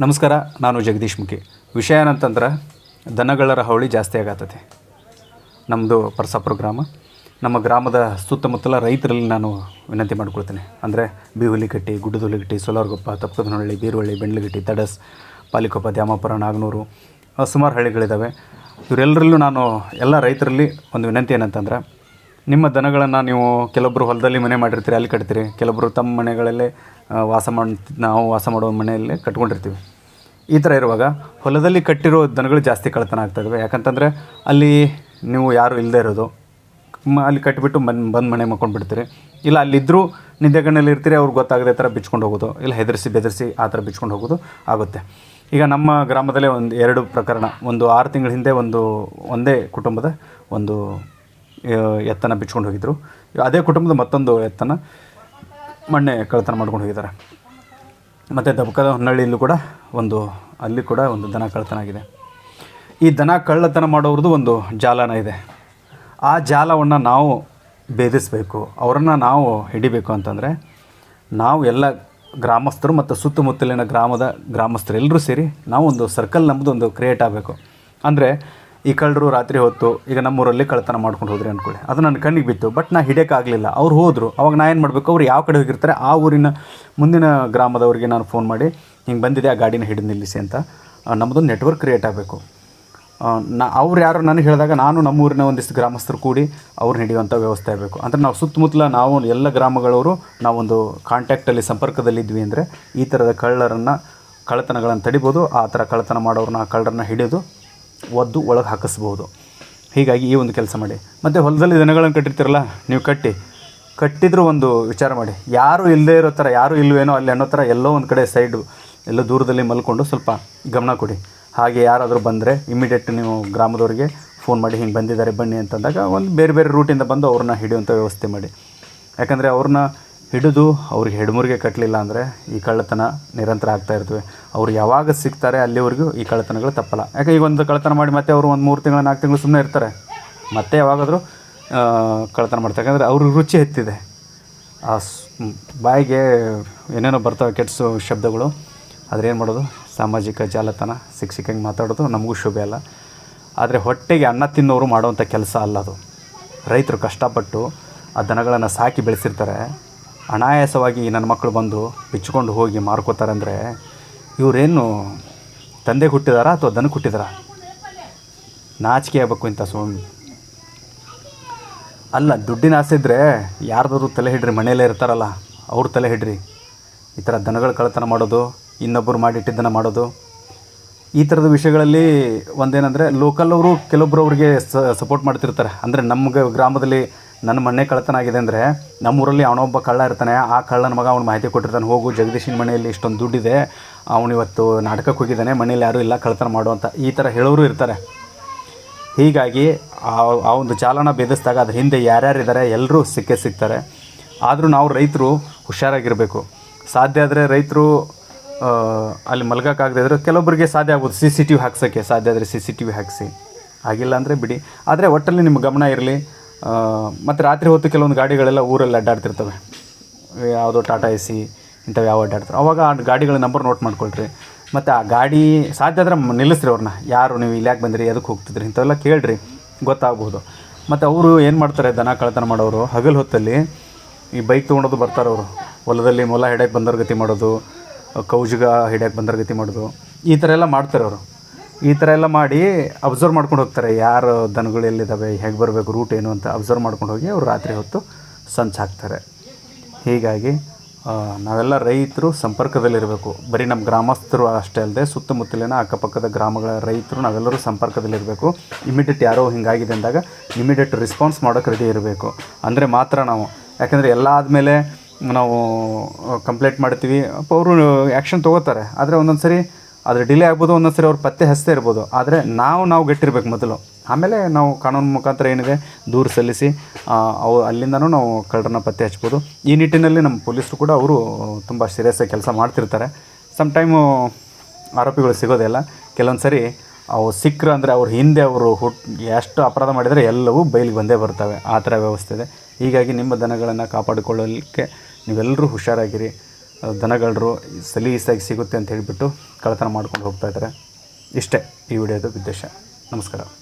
ನಮಸ್ಕಾರ, ನಾನು ಜಗದೀಶ್ ಮುಖಿ. ವಿಷಯ ಏನಂತಂದ್ರೆ, ದನಗಳರ ಹಾವಳಿ ಜಾಸ್ತಿ ಆಗತ್ತೈತಿ. ನಮ್ಮದು ಪರ್ಸಾಪುರ ಗ್ರಾಮ. ನಮ್ಮ ಗ್ರಾಮದ ಸುತ್ತಮುತ್ತಲ ರೈತರಲ್ಲಿ ನಾನು ವಿನಂತಿ ಮಾಡ್ಕೊಳ್ತೇನೆ. ಅಂದರೆ ಬೀಹುಲಿಗಟ್ಟಿ ಗುಡ್ಡದಹುಲಿಗಟ್ಟಿ ಸೋಲಾರ್ಗೊಪ್ಪ ತಪ್ಪದನಹಳ್ಳಿ ಬೀರುವಳ್ಳಿ, ಬೆಂಡ್ಲಗಟ್ಟಿ, ತಡಸ್, ಪಾಲಿಕೊಪ್ಪ, ದ್ಯಾಮಪುರ, ನಾಗನೂರು ಸುಮಾರು ಹಳ್ಳಿಗಳಿದ್ದಾವೆ ಇವರೆಲ್ಲರಲ್ಲೂ ನಾನು ಎಲ್ಲ ರೈತರಲ್ಲಿ ಒಂದು ವಿನಂತಿ ಏನಂತಂದ್ರೆ ನಿಮ್ಮ ದನಗಳನ್ನು ನೀವು ಕೆಲವೊಬ್ಬರು ಹೊಲದಲ್ಲಿ ಮನೆ ಮಾಡಿರ್ತೀರಿ, ಅಲ್ಲಿ ಕಟ್ತೀರಿ. ಕೆಲವೊಬ್ಬರು ತಮ್ಮ ಮನೆಗಳಲ್ಲೇ ವಾಸ ಮಾಡಿ, ನಾವು ವಾಸ ಮಾಡುವ ಮನೆಯಲ್ಲೇ ಕಟ್ಕೊಂಡಿರ್ತೀವಿ. ಈ ಥರ ಇರುವಾಗ ಹೊಲದಲ್ಲಿ ಕಟ್ಟಿರೋ ದನಗಳು ಜಾಸ್ತಿ ಕಳ್ತನ ಆಗ್ತಾ ಇದ್ದಾವೆ ಯಾಕಂತಂದರೆ ಅಲ್ಲಿ ನೀವು ಯಾರು ಇಲ್ಲದೆ ಇರೋದು. ಅಲ್ಲಿ ಕಟ್ಟಿಬಿಟ್ಟು ಬಂದು ಬಂದು ಮನೆ ಮಕ್ಕೊಂಡು ಬಿಡ್ತೀರಿ ಇಲ್ಲ ಅಲ್ಲಿದ್ದರೂ ನಿದ್ದೆಗಣ್ಣಲ್ಲಿ ಇರ್ತೀರಿ ಅವ್ರಿಗೆ ಗೊತ್ತಾಗದೆ ಥರ ಬಿಚ್ಕೊಂಡು ಹೋಗೋದು. ಇಲ್ಲ, ಹೆದರಿಸಿ, ಬೆದರಿಸಿ ಆ ಥರ ಬಿಚ್ಕೊಂಡು ಹೋಗೋದು ಆಗುತ್ತೆ. ಈಗ ನಮ್ಮ ಗ್ರಾಮದಲ್ಲೇ ಒಂದು ಎರಡು ಪ್ರಕರಣ. ಒಂದು ಆರು ತಿಂಗಳ ಹಿಂದೆ ಒಂದು, ಒಂದೇ ಕುಟುಂಬದ ಒಂದು ಎತ್ತನ ಬಿಚ್ಕೊಂಡು ಹೋಗಿದ್ರು. ಅದೇ ಕುಟುಂಬದ ಮತ್ತೊಂದು ಎತ್ತನ ಮಣ್ಣೆ ಕಳ್ಳತನ ಮಾಡ್ಕೊಂಡು ಹೋಗಿದ್ದಾರೆ. ಮತ್ತು ದಬಕದ ಹೊನ್ನಳ್ಳಿಯಲ್ಲೂ ಕೂಡ ಒಂದು, ಅಲ್ಲಿ ಕೂಡ ಒಂದು ದನ ಕಳ್ಳತನ ಆಗಿದೆ. ಈ ದನ ಕಳ್ಳತನ ಮಾಡೋರದ್ದು ಒಂದು ಜಾಲನ ಇದೆ. ಆ ಜಾಲವನ್ನು ನಾವು ಭೇದಿಸಬೇಕು, ಅವರನ್ನು ನಾವು ಹಿಡಿಬೇಕು ಅಂತಂದರೆ, ನಾವು ಎಲ್ಲ ಗ್ರಾಮಸ್ಥರು ಮತ್ತು ಸುತ್ತಮುತ್ತಲಿನ ಗ್ರಾಮದ ಗ್ರಾಮಸ್ಥರು ಎಲ್ಲರೂ ಸೇರಿ ನಾವು ಒಂದು ಸರ್ಕಲ್ ನಮ್ಮದು ಒಂದು ಕ್ರಿಯೇಟ್ ಆಗಬೇಕು. ಅಂದರೆ ಈ ಕಳ್ಳರು ರಾತ್ರಿ ಹೊತ್ತು ಈಗ ನಮ್ಮೂರಲ್ಲಿ ಕಳ್ಳತನ ಮಾಡ್ಕೊಂಡು ಹೋದ್ರಿ ಅಂದ್ಕೊಳ್ಳಿ ಅದು ನನ್ನ ಕಣ್ಣಿಗೆ ಬಿತ್ತು ಬಟ್ ನಾ ಹಿಡಿಯೋಕ್ಕಾಗಲಿಲ್ಲ ಅವ್ರು ಹೋದರು. ಅವಾಗ ನಾ ಏನು ಮಾಡಬೇಕು? ಅವ್ರು ಯಾವ ಕಡೆ ಹೋಗಿರ್ತಾರೆ? ಆ ಊರಿನ ಮುಂದಿನ ಗ್ರಾಮದವರಿಗೆ ನಾನು ಫೋನ್ ಮಾಡಿ, ಹಿಂಗೆ ಬಂದಿದೆ ಆ ಗಾಡಿನ ಹಿಡಿದು ನಿಲ್ಲಿಸಿ ಅಂತ. ನಮ್ಮದು ನೆಟ್ವರ್ಕ್ ಕ್ರಿಯೇಟ್ ಆಗಬೇಕು. ನಾ, ಅವ್ರು ಯಾರು ನನಗೆ ಹೇಳಿದಾಗ ನಾನು ನಮ್ಮೂರಿನ ಒಂದಿಷ್ಟು ಗ್ರಾಮಸ್ಥರು ಕೂಡಿ ಅವ್ರನ್ನ ಹಿಡಿಯುವಂಥ ವ್ಯವಸ್ಥೆ ಆಗಬೇಕು. ಅಂದರೆ ನಾವು ಸುತ್ತಮುತ್ತಲ ನಾವು ಎಲ್ಲ ಗ್ರಾಮಗಳವರು ನಾವೊಂದು ಕಾಂಟ್ಯಾಕ್ಟಲ್ಲಿ ಸಂಪರ್ಕದಲ್ಲಿದ್ವಿ ಅಂದರೆ ಈ ಥರದ ಕಳ್ಳರನ್ನು, ಕಳ್ಳತನಗಳನ್ನು ತಡಿಬೋದು. ಆ ಥರ ಕಳ್ಳತನ ಮಾಡೋರನ್ನ ಕಳ್ಳರನ್ನ ಹಿಡಿದು ಒದ್ದು ಒಳಗೆ ಹಾಕಿಸ್ಬೋದು ಹೀಗಾಗಿ ಈ ಒಂದು ಕೆಲಸ ಮಾಡಿ. ಮತ್ತು ಹೊಲದಲ್ಲಿ ದನಗಳನ್ನು ಕಟ್ಟಿರ್ತೀರಲ್ಲ, ನೀವು ಕಟ್ಟಿ. ಕಟ್ಟಿದ್ರೂ ಒಂದು ವಿಚಾರ ಮಾಡಿ. ಯಾರು ಇಲ್ಲದೇ ಇರೋ ಥರ, ಯಾರು ಇಲ್ಲವೇನೋ ಅಲ್ಲಿ ಅನ್ನೋ ಥರ ಎಲ್ಲೋ ಒಂದು ಕಡೆ ಸೈಡು ಎಲ್ಲ ದೂರದಲ್ಲಿ ಮಲ್ಕೊಂಡು ಸ್ವಲ್ಪ ಗಮನ ಕೊಡಿ. ಹಾಗೆ ಯಾರಾದರೂ ಬಂದರೆ ಇಮಿಡಿಯೇಟ್ ನೀವು ಗ್ರಾಮದವ್ರಿಗೆ ಫೋನ್ ಮಾಡಿ, ಹಿಂಗೆ ಬಂದಿದ್ದಾರೆ, ಬನ್ನಿ ಅಂತಂದಾಗ ಒಂದು ಬೇರೆ ಬೇರೆ ರೂಟಿಂದ ಬಂದು ಅವ್ರನ್ನ ಹಿಡಿಯುವಂಥ ವ್ಯವಸ್ಥೆ ಮಾಡಿ. ಯಾಕಂದರೆ ಅವ್ರನ್ನ ಹಿಡಿದು ಅವ್ರಿಗೆ ಹೆಡ್ಮುರಿಗೆ ಕಟ್ಟಲಿಲ್ಲ ಅಂದರೆ ಈ ಕಳ್ಳತನ ನಿರಂತರ ಆಗ್ತಾ ಇರ್ತವೆ. ಅವ್ರು ಯಾವಾಗ ಸಿಗ್ತಾರೆ ಅಲ್ಲಿವರೆಗೂ ಈ ಕಳ್ಳತನಗಳು ತಪ್ಪಲ್ಲ. ಯಾಕೆ ಈಗ ಒಂದು ಕಳ್ಳತನ ಮಾಡಿ ಮತ್ತೆ ಅವರು ಒಂದು ಮೂರು ತಿಂಗಳು, ನಾಲ್ಕು ತಿಂಗಳು ಸುಮ್ಮನೆ ಇರ್ತಾರೆ. ಮತ್ತೆ ಯಾವಾಗಾದರೂ ಕಳ್ಳತನ ಮಾಡ್ತಾರೆ. ಯಾಕಂದರೆ ಅವ್ರ ರುಚಿ ಎತ್ತಿದೆ. ಆ ಬಾಯಿಗೆ ಏನೇನೋ ಬರ್ತವೆ ಕೆಟ್ಟ ಸು- ಶಬ್ದಗಳು. ಆದರೆ ಏನು ಮಾಡೋದು? ಸಾಮಾಜಿಕ ಜಾಲತಾಣ ಸಿಕ್ಕ ಸಿಕ್ಕಂಗೆ ಮಾತಾಡೋದು ನಮಗೂ ಶುಭ ಅಲ್ಲ. ಆದರೆ ಹೊಟ್ಟೆಗೆ ಅನ್ನ ತಿನ್ನೋರು ಮಾಡುವಂಥ ಕೆಲಸ ಅಲ್ಲ ಅದು. ರೈತರು ಕಷ್ಟಪಟ್ಟು ಆ ದನಗಳನ್ನು ಸಾಕಿ ಬೆಳೆಸಿರ್ತಾರೆ. ಅನಾಯಾಸವಾಗಿ ನನ್ನ ಮಕ್ಕಳು ಬಂದು ಬಿಚ್ಚಿಕೊಂಡು ಹೋಗಿ ಮಾರ್ಕೋತಾರೆ ಅಂದರೆ ಇವರೇನು ತಂದೆ ಹುಟ್ಟಿದಾರಾ ಅಥವಾ ದನಕ್ಕೆ ಹುಟ್ಟಿದಾರಾ? ನಾಚಿಕೆ ಆಗಬೇಕು ಇಂಥ ಸ್ವಾಮಿ ಅಲ್ಲ, ದುಡ್ಡಿನ ಆಸೆ ಇದ್ದರೆ ಯಾರ್ದಾದ್ರು ತಲೆ ಹಿಡ್ರಿ, ಮನೆಯಲ್ಲೇ ಇರ್ತಾರಲ್ಲ, ಅವ್ರ ತಲೆ ಹಿಡ್ರಿ. ಈ ಥರ ದನಗಳ ಕಳ್ಳತನ ಮಾಡೋದು ಇನ್ನೊಬ್ಬರು ಮಾಡಿಟ್ಟಿದ್ದನ್ನು ಮಾಡೋದು. ಈ ಥರದ ವಿಷಯಗಳಲ್ಲಿ ಒಂದೇನೆಂದರೆ ಲೋಕಲ್ ಅವರು ಕೆಲವೊಬ್ಬರು ಅವ್ರಿಗೆ ಸಪೋರ್ಟ್ ಮಾಡ್ತಿರ್ತಾರೆ. ಅಂದರೆ ನಮ್ಗೆ ಗ್ರಾಮದಲ್ಲಿ ನನ್ನ ಮನೆ ಕಳ್ಳತನ ಆಗಿದೆ ಅಂದರೆ ನಮ್ಮೂರಲ್ಲಿ ಅವನೊಬ್ಬ ಕಳ್ಳ ಇರ್ತಾನೆ. ಆ ಕಳ್ಳನ ಮಗ ಅವ್ನು ಮಾಹಿತಿ ಕೊಟ್ಟಿರ್ತಾನೆ. ಹೋಗು, ಜಗದೀಶಿನ ಮನೆಯಲ್ಲಿ ಇಷ್ಟೊಂದು ದುಡ್ಡಿದೆ ಅವನು ಇವತ್ತು ನಾಟಕಕ್ಕೆ ಹೋಗಿದ್ದಾನೆ. ಮನೇಲಿ ಯಾರೂ ಇಲ್ಲ, ಕಳ್ಳತನ ಮಾಡುವಂಥ ಈ ಥರ ಹೇಳೋರು ಇರ್ತಾರೆ. ಹೀಗಾಗಿ ಆ ಒಂದು ಚಾಲನ ಭೇದಿಸಿದಾಗ ಅದ್ರ ಹಿಂದೆ ಯಾರ್ಯಾರಿದ್ದಾರೆ ಎಲ್ಲರೂ ಸಿಕ್ಕೇ ಸಿಗ್ತಾರೆ. ಆದರೂ ನಾವು ರೈತರು ಹುಷಾರಾಗಿರಬೇಕು. ಸಾಧ್ಯ ಆದರೆ ರೈತರು ಅಲ್ಲಿ ಮಲ್ಗೋಕ್ಕಾಗದೇ ಇದ್ರೆ ಕೆಲವೊಬ್ಬರಿಗೆ ಸಾಧ್ಯ ಆಗ್ಬೋದು. ಸಿ ಸಿ ಟಿ ವಿ ಹಾಕ್ಸೋಕ್ಕೆ ಸಾಧ್ಯ ಆದರೆ ಸಿ ಸಿ ಟಿ ವಿ ಹಾಕಿಸಿ. ಆಗಿಲ್ಲ ಅಂದರೆ ಬಿಡಿ. ಆದರೆ ಒಟ್ಟಲ್ಲಿ ನಿಮ್ಮ ಗಮನ ಇರಲಿ. ಮತ್ತು ರಾತ್ರಿ ಹೊತ್ತು ಕೆಲವೊಂದು ಗಾಡಿಗಳೆಲ್ಲ ಊರಲ್ಲಿ ಅಡ್ಡಾಡ್ತಿರ್ತವೆ. ಯಾವುದೋ ಟಾಟಾ ಎ ಸಿ, ಇಂಥವು ಯಾವ ಅಡ್ಡಾಡ್ತಾರೆ. ಅವಾಗ ಆ ಗಾಡಿಗಳ ನಂಬರ್ ನೋಟ್ ಮಾಡ್ಕೊಳ್ರಿ. ಮತ್ತು ಆ ಗಾಡಿ ಸಾಧ್ಯ ಆದರೆ ನಿಲ್ಲಿಸ್ರಿ ಅವ್ರನ್ನ. ಯಾರು ನೀವು ಇಲ್ಲಿ ಯಾಕೆ ಬಂದಿರಿ ಅದಕ್ಕೆ ಹೋಗ್ತಿದ್ರಿ ಇಂಥವೆಲ್ಲ ಕೇಳ್ರಿ. ಗೊತ್ತಾಗ್ಬೋದು. ಮತ್ತು ಅವರು ಏನು ಮಾಡ್ತಾರೆ, ದನ ಕಳ್ತನ ಮಾಡೋರು, ಹಗಲು ಹೊತ್ತಲ್ಲಿ ಈ ಬೈಕ್ ತೊಗೊಂಡೋದು ಬರ್ತಾರೆ ಅವರು. ಹೊಲದಲ್ಲಿ ಮೊಲ ಹಿಡ್ಯಕ್ಕೆ ಬಂದವ್ರ ಗತಿ ಮಾಡೋದು, ಕೌಜುಗ ಹಿಡ್ಯಕ್ಕೆ ಬಂದವ್ರ ಗತಿ ಮಾಡೋದು. ಈ ಥರ ಎಲ್ಲ ಮಾಡ್ತಾರೆ ಅವರು. ಈ ಥರ ಎಲ್ಲ ಮಾಡಿ ಅಬ್ಸರ್ವ್ ಮಾಡ್ಕೊಂಡು ಹೋಗ್ತಾರೆ. ಯಾರು ದನಗಳು ಎಲ್ಲಿದ್ದಾವೆ ಹೇಗೆ ಬರಬೇಕು ರೂಟ್ ಏನು ಅಂತ ಅಬ್ಸರ್ವ್ ಮಾಡ್ಕೊಂಡು ಹೋಗಿ ಅವ್ರು ರಾತ್ರಿ ಹೊತ್ತು ಸಂಚು ಹಾಕ್ತಾರೆ. ಹೀಗಾಗಿ ನಾವೆಲ್ಲ ರೈತರು ಸಂಪರ್ಕದಲ್ಲಿರಬೇಕು. ಬರೀ ನಮ್ಮ ಗ್ರಾಮಸ್ಥರು ಅಷ್ಟೇ ಅಲ್ಲದೆ ಸುತ್ತಮುತ್ತಲಿನ ಅಕ್ಕಪಕ್ಕದ ಗ್ರಾಮಗಳ ರೈತರು ನಾವೆಲ್ಲರೂ ಸಂಪರ್ಕದಲ್ಲಿರಬೇಕು. ಇಮಿಡಿಯೇಟ್ ಯಾರೋ ಹಿಂಗಾಗಿದೆ ಅಂದಾಗ ಇಮಿಡಿಯೇಟ್ ರೆಸ್ಪಾನ್ಸ್ ಮಾಡೋಕೆ ರೆಡಿ ಇರಬೇಕು. ಅಂದರೆ ಮಾತ್ರ ನಾವು. ಯಾಕಂದರೆ ಎಲ್ಲ ಆದಮೇಲೆ ನಾವು ಕಂಪ್ಲೇಂಟ್ ಮಾಡ್ತೀವಿ. ಅಪ್ಪ, ಅವರು ಆ್ಯಕ್ಷನ್ ತೊಗೋತಾರೆ. ಆದರೆ ಒಂದೊಂದು ಸರಿ ಆದರೆ ಡಿಲೇ ಆಗ್ಬೋದು ಒಂದೊಂದು ಸರಿ ಅವ್ರು ಪತ್ತೆ ಹಚ್ತಾ ಇರ್ಬೋದು. ಆದರೆ ನಾವು ನಾವು ಗಟ್ಟಿರ್ಬೇಕು ಮೊದಲು. ಆಮೇಲೆ ನಾವು ಕಾನೂನು ಮುಖಾಂತರ ಏನಿದೆ, ದೂರು ಸಲ್ಲಿಸಿ ಅವು ಅಲ್ಲಿಂದನೂ ನಾವು ಕಳ್ಳರನ್ನ ಪತ್ತೆ ಹಚ್ಬೋದು. ಈ ನಿಟ್ಟಿನಲ್ಲಿ ನಮ್ಮ ಪೊಲೀಸರು ಕೂಡ ಅವರು ತುಂಬ ಸೀರಿಯಸ್ಸಾಗಿ ಕೆಲಸ ಮಾಡ್ತಿರ್ತಾರೆ. ಸಮ್ ಟೈಮು ಆರೋಪಿಗಳು ಸಿಗೋದೇ ಇಲ್ಲ. ಕೆಲವೊಂದು ಸರಿ ಅವು ಸಿಕ್ಕರು ಅಂದರೆ ಅವ್ರ ಹಿಂದೆ ಅವರು ಹುಟ್, ಎಷ್ಟು ಅಪರಾಧ ಮಾಡಿದರೆ ಎಲ್ಲವೂ ಬೈಲಿಗೆ ಬಂದೇ ಬರ್ತವೆ. ಆ ಥರ ವ್ಯವಸ್ಥೆ ಇದೆ. ಹೀಗಾಗಿ ನಿಮ್ಮ ದನಗಳನ್ನು ಕಾಪಾಡಿಕೊಳ್ಳಲಿಕ್ಕೆ ನೀವೆಲ್ಲರೂ ಹುಷಾರಾಗಿರಿ. ದನಗಳರು ಸಲೀಸಾಗಿ ಸಿಗುತ್ತೆ ಅಂತ ಹೇಳಿಬಿಟ್ಟು ಕಳ್ಳತನ ಮಾಡ್ಕೊಂಡು ಹೋಗ್ತಾ ಇದ್ದಾರೆ. ಇಷ್ಟೇ ಈ ವಿಡಿಯೋದ ಉದ್ದೇಶ. ನಮಸ್ಕಾರ.